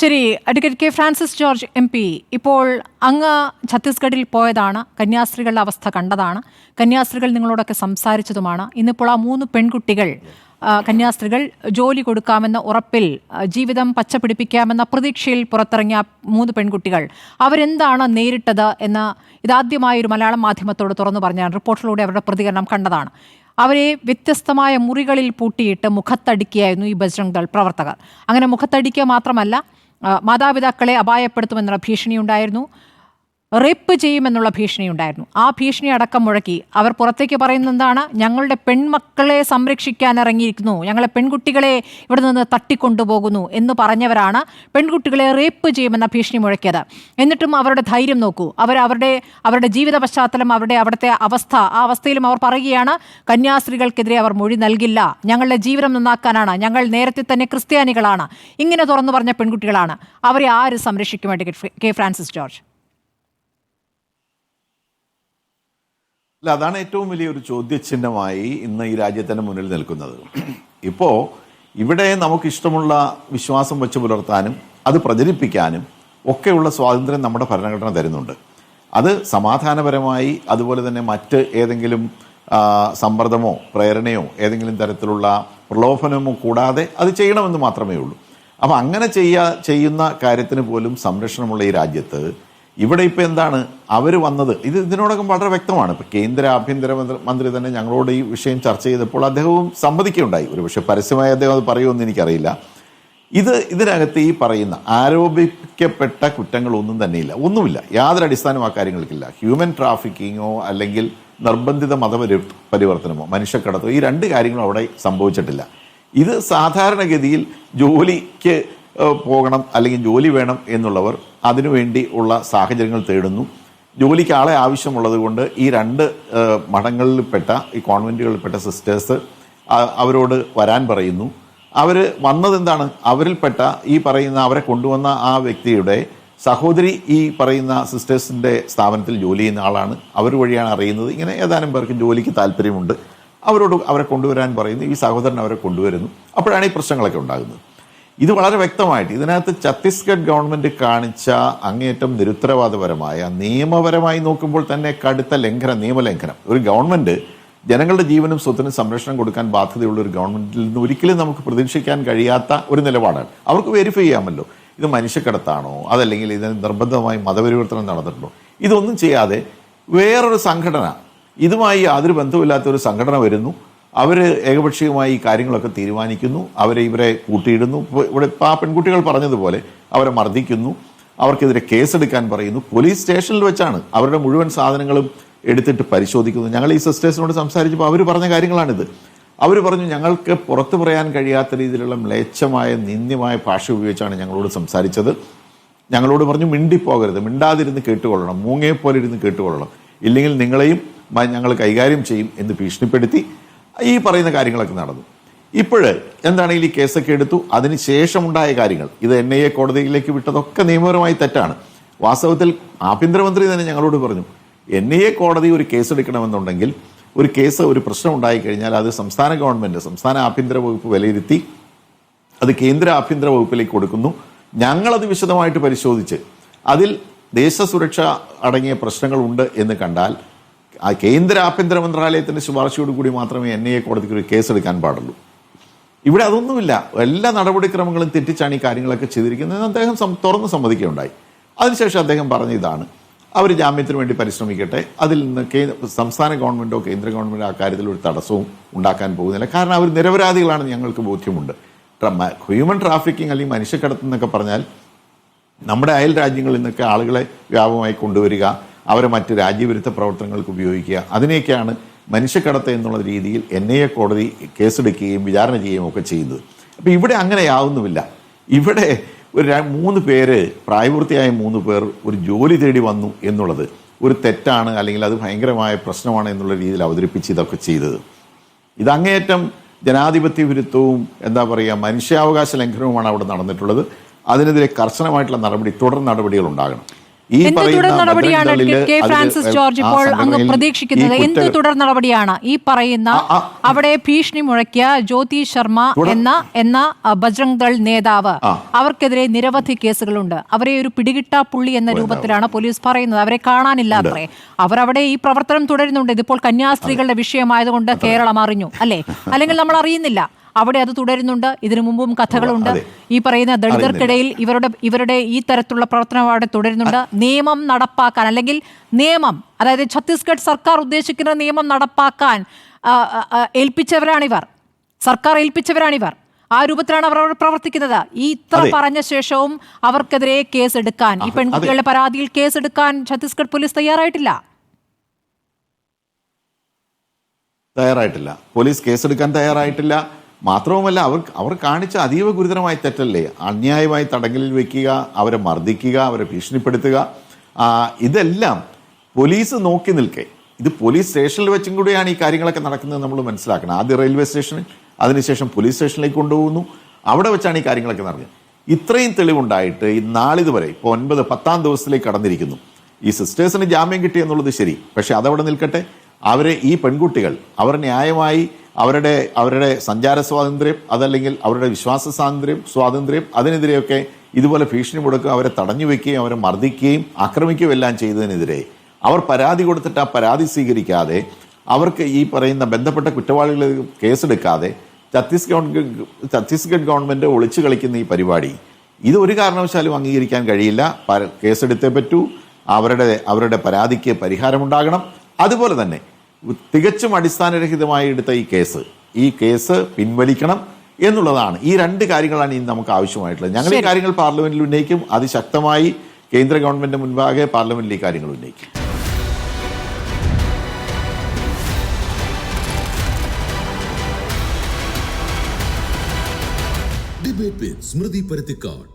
ശരി advocate K Francis George M P ഇപ്പോൾ അങ്ങ് ഛത്തീസ്ഗഡിൽ പോയതാണ് കന്യാസ്ത്രീകളുടെ അവസ്ഥ കണ്ടതാണ് കന്യാസ്ത്രീകൾ നിങ്ങളോടൊക്കെ സംസാരിച്ചതുമാണ്. ഇന്നിപ്പോൾ ആ മൂന്ന് പെൺകുട്ടികൾ കന്യാസ്ത്രീകൾ ജോലി കൊടുക്കാമെന്ന ഉറപ്പിൽ ജീവിതം പച്ചപിടിപ്പിക്കാമെന്ന പ്രതീക്ഷയിൽ പുറത്തിറങ്ങിയ മൂന്ന് പെൺകുട്ടികൾ അവരെന്താണ് നേരിട്ടത് എന്ന് ഇതാദ്യമായ ഒരു മലയാളം മാധ്യമത്തോട് തുറന്നു പറഞ്ഞാണ് റിപ്പോർട്ടിലൂടെ അവരുടെ പ്രതികരണം കണ്ടതാണ്. അവരെ വ്യത്യസ്തമായ മുറികളിൽ പൂട്ടിയിട്ട് മുഖത്തടിക്കുകയായിരുന്നു ഈ ബജ്രംഗ് ദൾ പ്രവർത്തകർ. അങ്ങനെ മുഖത്തടിക്കുക മാത്രമല്ല മാതാപിതാക്കളെ അപായപ്പെടുത്തുമെന്നുള്ള ഭീഷണിയുണ്ടായിരുന്നു. റേപ്പ് ചെയ്യുമെന്നുള്ള ഭീഷണിയുണ്ടായിരുന്നു. ആ ഭീഷണി അടക്കം മുഴക്കി. അവർ പുറത്തേക്ക് പറയുന്നത് എന്താണ്? ഞങ്ങളുടെ പെൺമക്കളെ സംരക്ഷിക്കാൻ ഇറങ്ങിയിരിക്കുന്നു. ഞങ്ങളെ പെൺകുട്ടികളെ ഇവിടെ നിന്ന് തട്ടിക്കൊണ്ടുപോകുന്നു എന്ന് പറഞ്ഞവരാണ് പെൺകുട്ടികളെ റേപ്പ് ചെയ്യുമെന്ന ഭീഷണി മുഴക്കിയത്. എന്നിട്ടും അവരുടെ ധൈര്യം നോക്കൂ. അവർ അവരുടെ അവരുടെ ജീവിത പശ്ചാത്തലം അവരുടെ അവിടുത്തെ അവസ്ഥ ആ അവസ്ഥയിലും അവർ പറയുകയാണ് കന്യാസ്ത്രീകൾക്കെതിരെ അവർ മൊഴി നൽകില്ല. ഞങ്ങളുടെ ജീവിതം നന്നാക്കാനാണ്. ഞങ്ങൾ നേരത്തെ തന്നെ ക്രിസ്ത്യാനികളാണ്. ഇങ്ങനെ തുറന്നു പറഞ്ഞ പെൺകുട്ടികളാണ്. അവരെ ആര് സംരക്ഷിക്കുമായിട്ട് കെ ഫ്രാൻസിസ് ജോർജ്? അല്ല അതാണ് ഏറ്റവും വലിയൊരു ചോദ്യചിഹ്നമായി ഇന്ന് ഈ രാജ്യത്തിന്റെ മുന്നിൽ നിൽക്കുന്നത്. ഇപ്പോൾ ഇവിടെ നമുക്ക് ഇഷ്ടമുള്ള വിശ്വാസം വെച്ച് പുലർത്താനും അത് പ്രചരിപ്പിക്കാനും ഒക്കെയുള്ള സ്വാതന്ത്ര്യം നമ്മുടെ ഭരണഘടന തരുന്നുണ്ട്. അത് സമാധാനപരമായി അതുപോലെ തന്നെ മറ്റ് ഏതെങ്കിലും സമ്മർദ്ദമോ പ്രേരണയോ ഏതെങ്കിലും തരത്തിലുള്ള പ്രലോഭനമോ കൂടാതെ അത് ചെയ്യണമെന്ന് മാത്രമേ ഉള്ളൂ. അപ്പം അങ്ങനെ ചെയ്യാ ചെയ്യുന്ന കാര്യത്തിന് പോലും സംരക്ഷണമുള്ള ഈ രാജ്യത്ത് ഇവിടെ ഇപ്പോൾ എന്താണ്? അവർ വന്നത്. ഇത് ഇതിനോടൊക്കെ വളരെ വ്യക്തമാണ്. ഇപ്പോൾ കേന്ദ്ര ആഭ്യന്തര മന്ത്രി- തന്നെ ഞങ്ങളോട് ഈ വിഷയം ചർച്ച ചെയ്തപ്പോൾ അദ്ദേഹവും സമ്മതിക്കുകയുണ്ടായി. ഒരു പക്ഷേ പരസ്യമായി അദ്ദേഹം അത് പറയുമെന്ന് എനിക്കറിയില്ല. ഇത് ഇതിനകത്ത് ഈ പറയുന്ന ആരോപിക്കപ്പെട്ട കുറ്റങ്ങളൊന്നും തന്നെയില്ല. ഒന്നുമില്ല. യാതൊരു അടിസ്ഥാനം ആ കാര്യങ്ങൾക്കില്ല. ഹ്യൂമൻ ട്രാഫിക്കിങ്ങോ അല്ലെങ്കിൽ നിർബന്ധിത മതപരി പരിവർത്തനമോ മനുഷ്യക്കടത്തോ ഈ രണ്ട് കാര്യങ്ങളും അവിടെ സംഭവിച്ചിട്ടില്ല. ഇത് സാധാരണഗതിയിൽ ജോലിക്ക് പോകണം അല്ലെങ്കിൽ ജോലി വേണം എന്നുള്ളവർ അതിനുവേണ്ടി ഉള്ള സാഹചര്യങ്ങൾ തേടുന്നു. ജോലിക്ക് ആളെ ആവശ്യമുള്ളത് കൊണ്ട് ഈ രണ്ട് മഠങ്ങളിൽപ്പെട്ട ഈ കോൺവെന്റുകളിൽപ്പെട്ട സിസ്റ്റേഴ്സ് അവരോട് വരാൻ പറയുന്നു. അവർ വന്നത് എന്താണ് അവരിൽപ്പെട്ട ഈ പറയുന്ന അവരെ കൊണ്ടുവന്ന ആ വ്യക്തിയുടെ സഹോദരി ഈ പറയുന്ന സിസ്റ്റേഴ്സിന്റെ സ്ഥാപനത്തിൽ ജോലി ചെയ്യുന്ന ആളാണ്. അവർ വഴിയാണ് അറിയുന്നത്. ഇങ്ങനെ ഏതാനും പേർക്ക് ജോലിക്ക് താല്പര്യമുണ്ട്. അവരോട് അവരെ കൊണ്ടുവരാൻ പറയുന്നു. ഈ സഹോദരൻ അവരെ കൊണ്ടുവരുന്നു. അപ്പോഴാണ് ഈ പ്രശ്നങ്ങളൊക്കെ ഉണ്ടാകുന്നത്. ഇത് വളരെ വ്യക്തമായിട്ട് ഇതിനകത്ത് ഛത്തീസ്ഗഡ് ഗവൺമെന്റ് കാണിച്ച അങ്ങേയറ്റം നിരുത്തരവാദപരമായ നിയമപരമായി നോക്കുമ്പോൾ തന്നെ കടുത്ത ലംഘനം നിയമലംഘനം. ഒരു ഗവൺമെന്റ് ജനങ്ങളുടെ ജീവനും സ്വത്തിനും സംരക്ഷണം കൊടുക്കാൻ ബാധ്യതയുള്ള ഒരു ഗവൺമെന്റിൽ നിന്ന് ഒരിക്കലും നമുക്ക് പ്രതീക്ഷിക്കാൻ കഴിയാത്ത ഒരു നിലപാടാണ്. അവർക്ക് വെരിഫൈ ചെയ്യാമല്ലോ. ഇത് മനുഷ്യക്കടത്താണോ? അതല്ലെങ്കിൽ ഇതിന് നിർബന്ധമായി മതപരിവർത്തനം നടന്നിട്ടുണ്ടോ? ഇതൊന്നും ചെയ്യാതെ വേറൊരു സംഘടന ഇതുമായി യാതൊരു ബന്ധമില്ലാത്ത ഒരു സംഘടന വരുന്നു. അവർ ഏകപക്ഷീയമായി ഈ കാര്യങ്ങളൊക്കെ തീരുമാനിക്കുന്നു അവരെ ഇവരെ കൂട്ടിയിടുന്നു. ഇവിടെ ഇപ്പോൾ ആ പെൺകുട്ടികൾ പറഞ്ഞതുപോലെ അവരെ മർദ്ദിക്കുന്നു അവർക്കെതിരെ കേസെടുക്കാൻ പറയുന്നു. പോലീസ് സ്റ്റേഷനിൽ വെച്ചാണ് അവരുടെ മുഴുവൻ സാധനങ്ങളും എടുത്തിട്ട് പരിശോധിക്കുന്നു. ഞങ്ങൾ ഈ സിസ്റ്റേഴ്സിനോട് സംസാരിച്ചപ്പോൾ അവർ പറഞ്ഞ കാര്യങ്ങളാണിത്. അവർ പറഞ്ഞു ഞങ്ങൾക്ക് പുറത്തു പറയാൻ കഴിയാത്ത രീതിയിലുള്ള മ്ലേച്ഛമായ നിന്ദ്യമായ ഭാഷ ഉപയോഗിച്ചാണ് ഞങ്ങളോട് സംസാരിച്ചത്. ഞങ്ങളോട് പറഞ്ഞു മിണ്ടിപ്പോകരുത്. മിണ്ടാതിരുന്ന് കേട്ടുകൊള്ളണം. മൂങ്ങയെ പോലെ ഇരുന്ന് കേട്ടുകൊള്ളണം. ഇല്ലെങ്കിൽ നിങ്ങളെയും ഞങ്ങൾ കൈകാര്യം ചെയ്യും എന്ന് ഭീഷണിപ്പെടുത്തി ഈ പറയുന്ന കാര്യങ്ങളൊക്കെ നടന്നു. ഇപ്പോഴ് എന്താണെങ്കിൽ ഈ കേസൊക്കെ എടുത്തു? അതിന് ശേഷമുണ്ടായ കാര്യങ്ങൾ. ഇത് എൻ ഐ എ കോടതിയിലേക്ക് വിട്ടതൊക്കെ നിയമപരമായി തെറ്റാണ്. വാസ്തവത്തിൽ ആഭ്യന്തരമന്ത്രി തന്നെ ഞങ്ങളോട് പറഞ്ഞു എൻ ഐ എ കോടതി ഒരു കേസ് എടുക്കണമെന്നുണ്ടെങ്കിൽ ഒരു കേസ് ഒരു പ്രശ്നം ഉണ്ടായിക്കഴിഞ്ഞാൽ അത് സംസ്ഥാന ഗവൺമെന്റ് സംസ്ഥാന ആഭ്യന്തര വകുപ്പ് വിലയിരുത്തി അത് കേന്ദ്ര ആഭ്യന്തര വകുപ്പിലേക്ക് കൊടുക്കുന്നു. ഞങ്ങളത് വിശദമായിട്ട് പരിശോധിച്ച് അതിൽ ദേശസുരക്ഷ അടങ്ങിയ പ്രശ്നങ്ങളുണ്ട് എന്ന് കണ്ടാൽ ആ കേന്ദ്ര ആഭ്യന്തര മന്ത്രാലയത്തിന്റെ ശുപാർശയോട് കൂടി മാത്രമേ എൻ ഐ എ കോടതിക്ക് ഒരു കേസ് എടുക്കാൻ പാടുള്ളൂ. ഇവിടെ അതൊന്നുമില്ല. എല്ലാ നടപടിക്രമങ്ങളും തെറ്റിച്ചാണ് ഈ കാര്യങ്ങളൊക്കെ ചെയ്തിരിക്കുന്നത് അദ്ദേഹം തുറന്ന് സമ്മതിക്കുകയുണ്ടായി. അതിനുശേഷം അദ്ദേഹം പറഞ്ഞ ഇതാണ്. അവർ ജാമ്യത്തിന് വേണ്ടി പരിശ്രമിക്കട്ടെ. അതിൽ നിന്ന് സംസ്ഥാന ഗവൺമെന്റോ കേന്ദ്ര ഗവൺമെന്റോ ആ കാര്യത്തിൽ ഒരു തടസ്സവും ഉണ്ടാക്കാൻ പോകുന്നില്ല. കാരണം അവർ നിരപരാധികളാണ് ഞങ്ങൾക്ക് ബോധ്യമുണ്ട്. ഹ്യൂമൻ ട്രാഫിക്കിംഗ് അല്ലെങ്കിൽ മനുഷ്യക്കടത്ത് എന്നൊക്കെ പറഞ്ഞാൽ നമ്മുടെ അയൽ രാജ്യങ്ങളിൽ നിന്നൊക്കെ ആളുകളെ വ്യാപകമായി കൊണ്ടുവരിക അവരെ മറ്റ് രാജ്യവിരുദ്ധ പ്രവർത്തനങ്ങൾക്ക് ഉപയോഗിക്കുക. അതിനെയൊക്കെയാണ് മനുഷ്യക്കടത്ത് എന്നുള്ള രീതിയിൽ എൻ ഐ എ കോടതി കേസെടുക്കുകയും വിചാരണ ചെയ്യുകയും ഒക്കെ ചെയ്യുന്നത് അപ്പോൾ ഇവിടെ അങ്ങനെയാവുന്നുമില്ല ഇവിടെ ഒരു മൂന്ന് പേര് പ്രായപൂർത്തിയായ മൂന്ന് പേർ ഒരു ജോലി തേടി വന്നു എന്നുള്ളത് ഒരു തെറ്റാണ് അല്ലെങ്കിൽ അത് ഭയങ്കരമായ പ്രശ്നമാണ് എന്നുള്ള രീതിയിൽ അവതരിപ്പിച്ച് ഇതൊക്കെ ചെയ്തത്. ഇതങ്ങേയറ്റം ജനാധിപത്യ വിരുദ്ധവും എന്താ പറയുക മനുഷ്യാവകാശ ലംഘനവുമാണ് അവിടെ നടന്നിട്ടുള്ളത്. അതിനെതിരെ കർശനമായിട്ടുള്ള നടപടി തുടർ നടപടികൾ ഉണ്ടാകണം. ഈ എന്ത് തുടർ നടപടിയാണ് കെ ഫ്രാൻസിസ് ജോർജ് ഇപ്പോൾ അങ്ങ് ഈ പ്രതീക്ഷിക്കുന്നത് എന്ത് തുടർ നടപടിയാണ്? ഈ പറയുന്ന. അവിടെ ഭീഷണി മുഴക്കിയ ജ്യോതി ശർമ്മ എന്ന എന്ന ബജ്രംഗ് ദൾ നേതാവ്. അവർക്കെതിരെ നിരവധി കേസുകളുണ്ട്. അവരെ ഒരു പിടികിട്ടാ പുള്ളി എന്ന രൂപത്തിലാണ് പോലീസ് പറയുന്നത്. അവരെ കാണാനില്ല അത്രേ. അവരവിടെ ഈ പ്രവർത്തനം തുടരുന്നുണ്ട്. ഇതിപ്പോൾ കന്യാസ്ത്രീകളുടെ വിഷയമായതുകൊണ്ട് കേരളം അറിഞ്ഞു. അല്ലേ? അല്ലെങ്കിൽ നമ്മൾ അറിയുന്നില്ല. അവിടെ അത് തുടരുന്നുണ്ട്. ഇതിനു മുമ്പും കഥകളുണ്ട്. ഈ പറയുന്ന ദളിതർക്കിടയിൽ ഇവരുടെ ഇവരുടെ ഈ തരത്തിലുള്ള പ്രവർത്തനം അവിടെ തുടരുന്നുണ്ട്. നിയമം നടപ്പാക്കാൻ അല്ലെങ്കിൽ നിയമം അതായത് ഛത്തീസ്ഗഡ് സർക്കാർ ഉദ്ദേശിക്കുന്ന നിയമം നടപ്പാക്കാൻ ഏൽപ്പിച്ചവരാണിവർ സർക്കാർ ഏൽപ്പിച്ചവരാണിവർ. ആ രൂപത്തിലാണ് അവർ പ്രവർത്തിക്കുന്നത്. ഈ ഇത്ര പറഞ്ഞ ശേഷവും അവർക്കെതിരെ കേസ് എടുക്കാൻ ഈ പെൺകുട്ടികളുടെ പരാതിയിൽ കേസ് എടുക്കാൻ ഛത്തീസ്ഗഡ് പോലീസ് തയ്യാറായിട്ടില്ല. തയ്യാറായിട്ടില്ല. പോലീസ് കേസെടുക്കാൻ തയ്യാറായിട്ടില്ല. മാത്രവുമല്ല അവർ അവർ കാണിച്ച അതീവ ഗുരുതരമായ തെറ്റല്ലേ? അന്യായമായി തടങ്കലിൽ വെക്കുക അവരെ മർദ്ദിക്കുക അവരെ ഭീഷണിപ്പെടുത്തുക. ഇതെല്ലാം പോലീസ് നോക്കി നിൽക്കേ. ഇത് പോലീസ് സ്റ്റേഷനിൽ വെച്ചും കൂടെയാണ് ഈ കാര്യങ്ങളൊക്കെ നടക്കുന്നത് നമ്മൾ മനസ്സിലാക്കണം. ആദ്യം റെയിൽവേ സ്റ്റേഷനിൽ അതിനുശേഷം പോലീസ് സ്റ്റേഷനിലേക്ക് കൊണ്ടുപോകുന്നു. അവിടെ വെച്ചാണ് ഈ കാര്യങ്ങളൊക്കെ നടക്കുന്നത്. ഇത്രയും തെളിവുണ്ടായിട്ട് ഈ നാളിതുവരെ ഇപ്പോൾ ഒൻപത് പത്താം ദിവസത്തിലേക്ക് കടന്നിരിക്കുന്നു. ഈ സിസ്റ്റേഴ്സിന് ജാമ്യം കിട്ടിയെന്നുള്ളത് ശരി പക്ഷേ അതവിടെ നിൽക്കട്ടെ. അവരെ ഈ പെൺകുട്ടികൾ അവർ ന്യായമായി അവരുടെ അവരുടെ സഞ്ചാര സ്വാതന്ത്ര്യം അതല്ലെങ്കിൽ അവരുടെ വിശ്വാസ സ്വാതന്ത്ര്യം സ്വാതന്ത്ര്യം അതിനെതിരെയൊക്കെ ഇതുപോലെ ഭീഷണി കൊടുക്കുക അവരെ തടഞ്ഞു വെക്കുകയും അവരെ മർദ്ദിക്കുകയും ആക്രമിക്കുകയും എല്ലാം ചെയ്തതിനെതിരെ അവർ പരാതി കൊടുത്തിട്ട് ആ പരാതി സ്വീകരിക്കാതെ അവർക്ക് ഈ പറയുന്ന ബന്ധപ്പെട്ട കുറ്റവാളികൾ കേസെടുക്കാതെ ഛത്തീസ്ഗഡ് ഛത്തീസ്ഗഡ് ഗവൺമെന്റ് ഒളിച്ചു കളിക്കുന്ന ഈ പരിപാടി ഇത് ഒരു കാരണവശാലും അംഗീകരിക്കാൻ കഴിയില്ല. കേസെടുത്തേ പറ്റൂ. അവരുടെ അവരുടെ പരാതിക്ക് പരിഹാരമുണ്ടാകണം. അതുപോലെ തന്നെ തികച്ചും അടിസ്ഥാനരഹിതമായി എടുത്ത ഈ കേസ് ഈ കേസ് പിൻവലിക്കണം എന്നുള്ളതാണ്. ഈ രണ്ട് കാര്യങ്ങളാണ് ഇനി നമുക്ക് ആവശ്യമായിട്ടുള്ളത്. ഞങ്ങൾ ഈ കാര്യങ്ങൾ പാർലമെന്റിൽ ഉന്നയിക്കും. അതിശക്തമായി കേന്ദ്ര ഗവൺമെന്റ് മുൻപാകെ പാർലമെന്റിൽ ഈ കാര്യങ്ങൾ ഉന്നയിക്കും. ഡിബേറ്റ് സ്മൃതി പരുത്തിക്കാട്.